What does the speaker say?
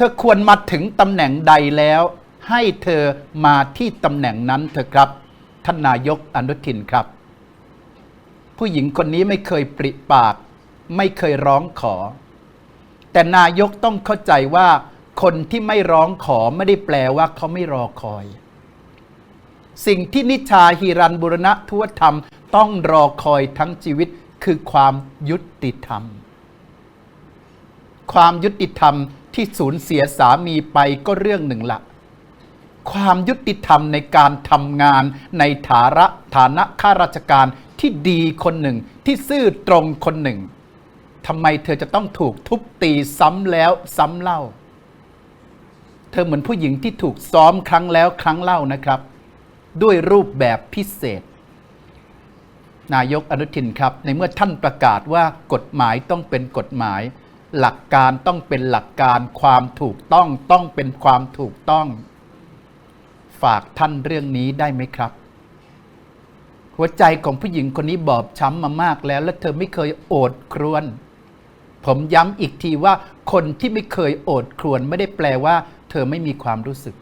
เธอควรมาถึงตำแหน่งใดแล้ว ให้เธอมาที่ตำแหน่งนั้นเถอะครับท่านนายกอนุทินครับ ผู้หญิงคนนี้ไม่เคยปริปาก ไม่เคยร้องขอ แต่นายกต้องเข้าใจว่าคนที่ไม่ร้องขอไม่ได้แปลว่าเขาไม่รอคอย สิ่งที่นิชาฮีรันบุรณะทุวธรรมต้องรอคอยทั้งชีวิตคือความยุติธรรม ความยุติธรรม ที่สูญเสียสามีไปก็เรื่องหนึ่งละความยุติธรรมในการทำงานในฐานะฐานะข้าราชการที่ดีคนหนึ่ง ที่ซื่อตรงคนหนึ่งทำไมเธอจะต้องถูกทุบตีซ้ำแล้วซ้ำเล่า เธอเหมือนผู้หญิงที่ถูกซ้อมครั้งแล้วครั้งเล่านะครับ ด้วยรูปแบบพิเศษ นายกอนุทินครับ ในเมื่อท่านประกาศว่ากฎหมายต้องเป็นกฎหมาย หลักการต้องเป็นหลักการความถูกต้องต้องเป็นความถูกต้อง ฝากท่านเรื่องนี้ได้ไหมครับ หัวใจของผู้หญิงคนนี้บอบช้ำมามากแล้ว และเธอไม่เคยโอดครวญผมย้ำอีกทีว่าคนที่ไม่เคยโอดครวญไม่ได้แปลว่า เธอไม่มีความรู้สึก